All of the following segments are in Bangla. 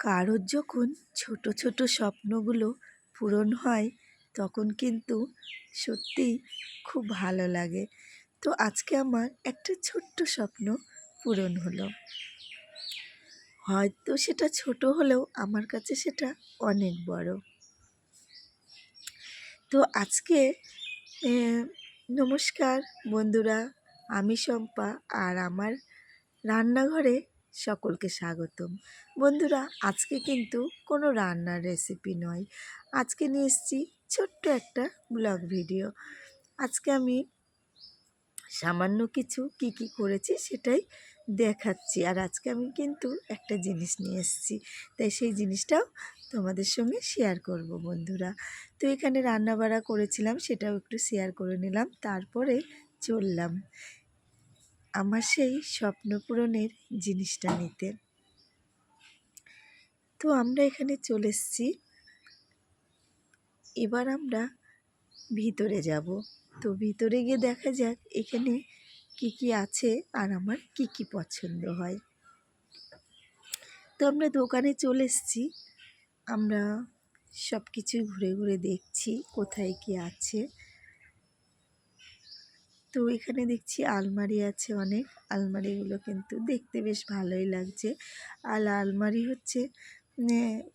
কারোর যখন ছোট ছোট স্বপ্নগুলো পূরণ হয়, তখন কিন্তু সত্যিই খুব ভালো লাগে। তো আজকে আমার একটা ছোট্ট স্বপ্ন পূরণ হলো। হয়তো সেটা ছোট হলেও আমার কাছে সেটা অনেক বড়। তো আজকে নমস্কার বন্ধুরা, আমি শম্পা আর আমার রান্নাঘরে সকলকে স্বাগতম। বন্ধুরা, আজকে কিন্তু কোনো রান্নার রেসিপি নয়। আজকে নিয়ে এসেছি ছোট্ট একটা ব্লগ ভিডিও আজকে আমি সামান্য কিছু কি কি করেছি সেটাই দেখাচ্ছি। আর আজকে আমি কিন্তু একটা জিনিস নিয়ে এসেছি। তাই সেই জিনিসটাও তোমাদের সঙ্গে শেয়ার করব বন্ধুরা। তো এখানে রান্না বাড়া করেছিলাম, সেটাও একটু শেয়ার করে নিলাম, তারপরে চললাম। আমার সেই স্বপ্ন পূরণের জিনিসটা নিতে। তো আমরা এখানে চলে এসেছি। এবার আমরা ভিতরে যাব। তো ভিতরে গিয়ে দেখা যাক এখানে কি কি আছে আর আমার কি কি পছন্দ হয়। তো আমরা দোকানে চলে এসেছি। আমরা সব কিছুই ঘুরে ঘুরে দেখছি কোথায় কি আছে। তো এখানে দেখছি আলমারি আছে অনেক। আলমারিগুলো কিন্তু দেখতে বেশ ভালোই লাগছে। আর আলমারি হচ্ছে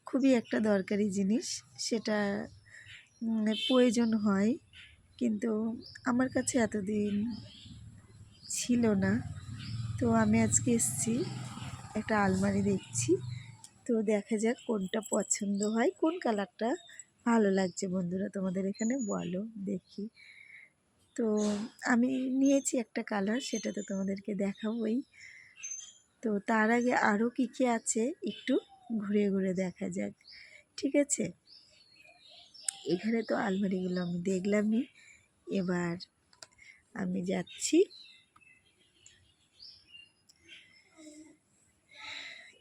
খুবই একটা দরকারি জিনিস। সেটা প্রয়োজন হয়। কিন্তু আমার কাছে এতদিন ছিল না। তো আমি আজকে এসেছি, একটা আলমারি দেখছি। তো দেখা যাক কোনটা পছন্দ হয়, কোন কালারটা ভালো লাগছে বন্ধুরা তোমাদের এখানে বলো দেখি। তো আমি নিয়েছি একটা কালার, সেটা তো তোমাদেরকে দেখাবই। তো তার আগে আরও কী কী আছে একটু ঘুরে ঘুরে দেখা যাক, ঠিক আছে? এখানে তো আলমারিগুলো আমি দেখলামই। এবার আমি যাচ্ছি।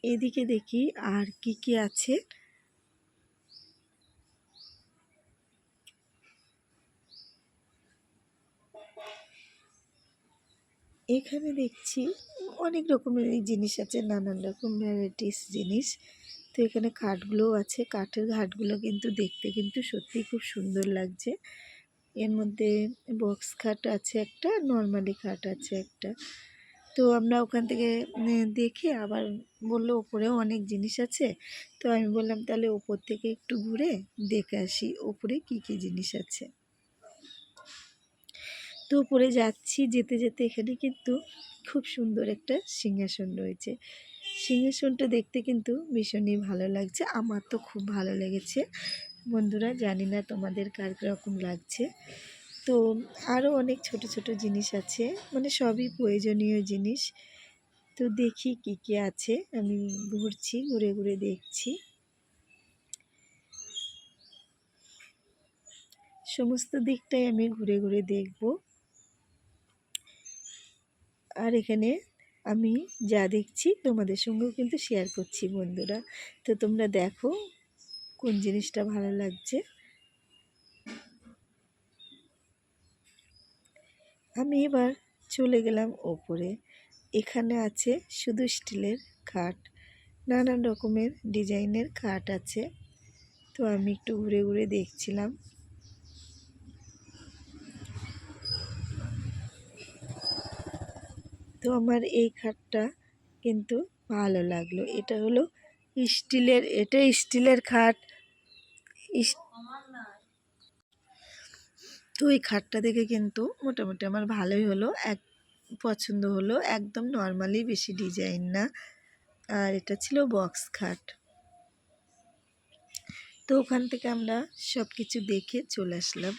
এদিকে দেখি আর কি কি আছে। এখানে দেখছি অনেক রকমের জিনিস আছে, নানান রকম ভ্যারাইটিস জিনিস। তো এখানে খাটগুলোও আছে, কাঠের ঘাটগুলো কিন্তু দেখতে কিন্তু সত্যিই খুব সুন্দর লাগছে। এর মধ্যে বক্স খাট আছে একটা নর্মালি খাট আছে একটা। তো আমরা ওখান থেকে দেখে আবার বলল ওপরেও অনেক জিনিস আছে। তো আমি বললাম তাহলে ওপর থেকে একটু ঘুরে দেখে আসি, ওপরে কি কি জিনিস আছে। তো উপরে যাচ্ছি যেতে যেতে এখানে কিন্তু খুব সুন্দর একটা সিংহাসন রয়েছে। সিংহাসনটা দেখতে কিন্তু ভীষণই ভালো লাগছে। আমার তো খুব ভালো লেগেছে। বন্ধুরা, জানি না তোমাদের কার রকম লাগছে। তো আরও অনেক ছোট ছোট জিনিস আছে। মানে সবই প্রয়োজনীয় জিনিস। তো দেখি কি কি আছে। আমি ঘুরছি, ঘুরে ঘুরে দেখছি। সমস্ত দিকটাই আমি ঘুরে ঘুরে দেখব। আর এখানে আমি যা দেখছি তোমাদের সঙ্গেও কিন্তু শেয়ার করছি বন্ধুরা। তো তোমরা দেখো কোন জিনিসটা ভালো লাগছে। আমি এবার চলে গেলাম ওপরে। এখানে আছে শুধু স্টিলের খাট, নানান রকমের ডিজাইনের খাট আছে। তো আমি একটু ঘুরে ঘুরে দেখছিলাম। তো আমার এই খাটটা কিন্তু ভালো লাগল। এটা হলো স্টিলের, এটা স্টিলের খাট। তো এই খাটটা দেখে কিন্তু মোটামুটি আমার ভালোই হলো। এক পছন্দ হলো, একদম নর্মালি বেশি ডিজাইন না। আর এটা ছিল বক্স খাট। তো ওখান থেকে আমরা সব কিছু দেখে চলে আসলাম।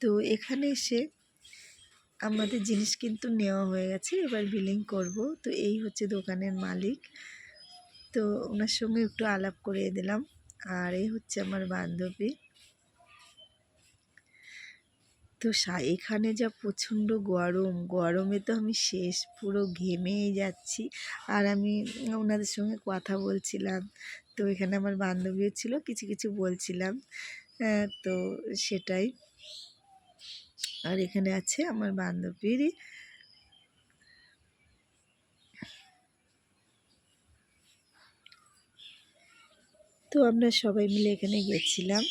তো এখানে এসে আমাদের জিনিস কিন্তু নেওয়া হয়ে গেছে, এবার বিলিং করব। তো এই হচ্ছে দোকানের মালিক। তো ওনার সঙ্গে একটু আলাপ করিয়ে দিলাম। আর এই হচ্ছে আমার বান্ধবী। তো এখানে যা প্রচণ্ড গরম, গরমে তো আমি শেষ, পুরো ঘেমেই যাচ্ছি। আর আমি ওনাদের সঙ্গে কথা বলছিলাম। তো এখানে আমার বান্ধবীও ছিল, কিছু কিছু বলছিলাম। তো সেটাই। আর এখানে আছে আমার বান্ধবীরই তো আমরা সবাই মিলে এখানে গেছিলাম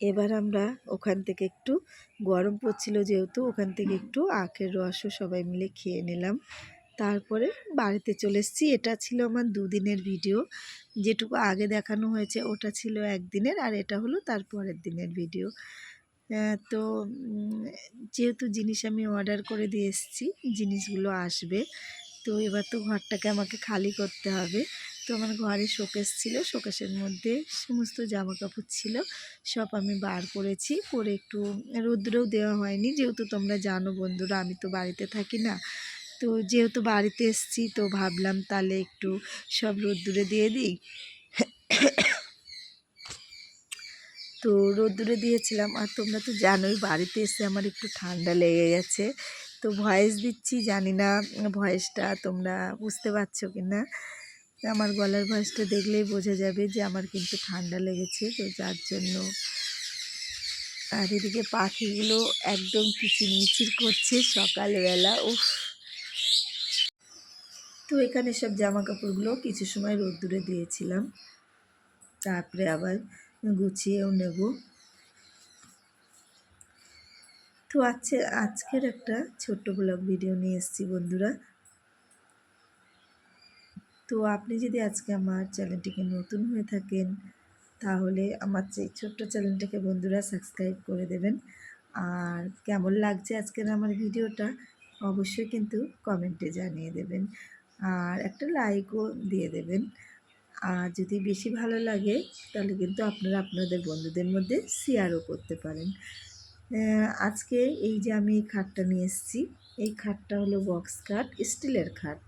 এবার আমরা ওখান থেকে একটু গরম পড়ছিল যেহেতু, ওখান থেকে একটু আখের রসও সবাই মিলে খেয়ে নিলাম। তারপরে বাড়িতে চলে এসেছি। এটা ছিল আমার দুদিনের ভিডিও যেটুকু আগে দেখানো হয়েছে, ওটা ছিল একদিনের আর এটা হলো তার পরের দিনের ভিডিও তো যেহেতু জিনিস আমি অর্ডার করে দিয়ে এসেছি, জিনিসগুলো আসবে, তো এবার তো ঘরটাকে আমাকে খালি করতে হবে। তো আমার ঘরে শোকেস ছিল, শোকেসের মধ্যে সমস্ত জামা কাপড় ছিল, সব আমি বার করেছি। করে একটু রোদ্রেও দেওয়া হয়নি, যেহেতু তোমরা জানো বন্ধুরা, আমি তো বাড়িতে থাকি না। তো যেহেতু বাড়িতে এসছি, তো ভাবলাম তাহলে একটু সব রোদ্দুরে দিয়ে দিই। তো রোদ্দুরে দিয়েছিলাম। আর তোমরা তো জানোই বাড়িতে এসে আমার একটু ঠান্ডা লেগে গেছে। তো ভয়েস দিচ্ছি, জানি না ভয়েসটা তোমরা বুঝতে পারছ কি না আমার গলার ভয়েসটা দেখলেই বোঝা যাবে যে আমার কিন্তু ঠান্ডা লেগেছে। তো যার জন্য আর এদিকে পাখিগুলো একদম কিচিরমিচির করছে সকালবেলা। উফ! তো এখানে সব জামা কাপড়গুলো কিছু সময় রোদ্দুরে দিয়েছিলাম। তারপরে আবার গুছিয়েও নেব। তো আজকে, আজকের একটা ছোট্ট ব্লগ ভিডিও নিয়ে এসেছি বন্ধুরা। তো আপনি যদি আজকে আমার চ্যানেলটিকে নতুন হয়ে থাকেন, তাহলে আমার এই ছোট্ট চ্যানেলটাকে বন্ধুরা সাবস্ক্রাইব করে দেবেন। আর কেমন লাগছে আজকের আমার ভিডিওটা অবশ্যই কিন্তু কমেন্টে জানিয়ে দেবেন। আর একটা লাইকও দিয়ে দেবেন। আর যদি বেশি ভালো লাগে, তাহলে কিন্তু আপনারা আপনাদের বন্ধুদের মধ্যে শেয়ারও করতে পারেন। আজকে এই যে আমি এই খাটটা নিয়ে এসেছি, এই খাটটা হলো বক্স খাট স্টিলের খাট।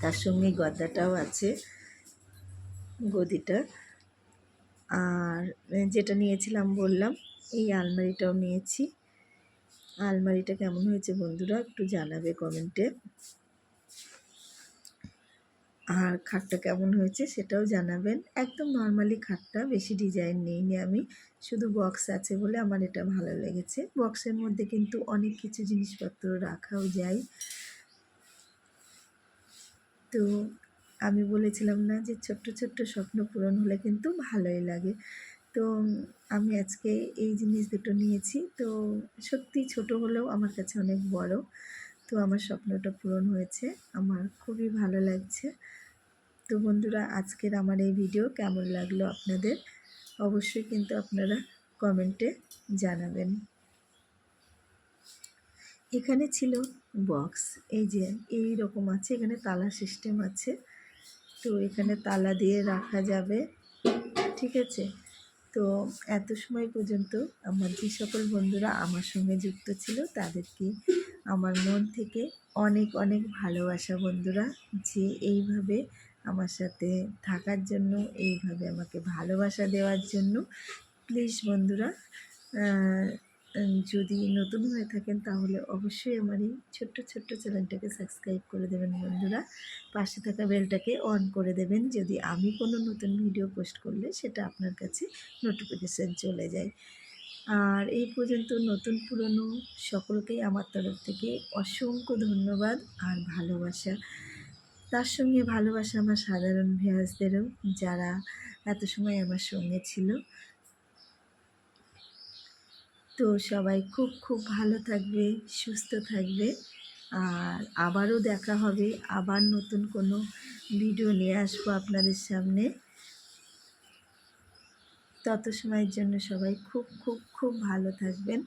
তার সঙ্গে গদ্দাটাও আছে, গদিটা। আর যেটা নিয়েছিলাম বললাম, এই আলমারিটাও নিয়েছি। আলমারিটা কেমন হয়েছে বন্ধুরা একটু জানাবে কমেন্টে। আর খাটটা কেমন হয়েছে সেটাও জানাবেন। একদম নর্মালি খাটটা, বেশি ডিজাইন নেইনি আমি। শুধু বক্স আছে বলে আমার এটা ভালো লেগেছে। বক্সের মধ্যে কিন্তু অনেক কিছু জিনিসপত্র রাখাও যায়। তো আমি বলেছিলাম না যে ছোট্ট ছোট্ট স্বপ্ন পূরণ হলে কিন্তু ভালোই লাগে। তো আমি আজকে এই জিনিস দুটো নিয়েছি। তো সত্যি ছোট হলেও আমার কাছে অনেক বড়। তো আমার স্বপ্নটা পূরণ হয়েছে। আমার খুবই ভালো লাগছে। তো বন্ধুরা, আজকের আমার এই ভিডিও কেমন লাগল আপনাদের? অবশ্যই কিন্তু আপনারা কমেন্টে জানাবেন। এখানে ছিল বক্স। এই যে, এই রকম আছে। এখানে তালা সিস্টেম আছে। তো এখানে তালা দিয়ে রাখা যাবে। ঠিক আছে? তো এত সময় পর্যন্ত আমার যে সকল বন্ধুরা আমার সঙ্গে যুক্ত ছিল, তাদেরকে আমার মন থেকে অনেক অনেক ভালোবাসা বন্ধুরা যে এইভাবে আমার সাথে থাকার জন্য, এইভাবে আমাকে ভালোবাসা দেওয়ার জন্য। প্লিজ বন্ধুরা যদি নতুন হয়ে থাকেন তাহলে অবশ্যই আমার এই ছোট্ট ছোট্ট চ্যানেলটাকে সাবস্ক্রাইব করে দেবেন বন্ধুরা। পাশে থাকা বেলটাকে অন করে দেবেন যদি আমি কোনো নতুন ভিডিও পোস্ট করলে সেটা আপনার কাছে নোটিফিকেশান চলে যায়। আর এই পর্যন্ত নতুন পুরনো সকলকেই আমার তরফ থেকে অসংখ্য ধন্যবাদ আর ভালোবাসা। তার সঙ্গে ভালোবাসা আমার সাধারণ ভিয়াসদেরও যারা এত সময় আমার সঙ্গে ছিল। তো সবাই খুব খুব ভালো থাকবে, সুস্থ থাকবে। আর আবারও দেখা হবে, আবার নতুন কোনো ভিডিও নিয়ে আসব আপনাদের সামনে। তত সময়ের জন্য সবাই খুব খুব খুব ভালো থাকবেন।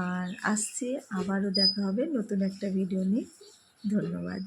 আর আসছি, আবারও দেখা হবে নতুন একটা ভিডিও নিয়ে। ধন্যবাদ।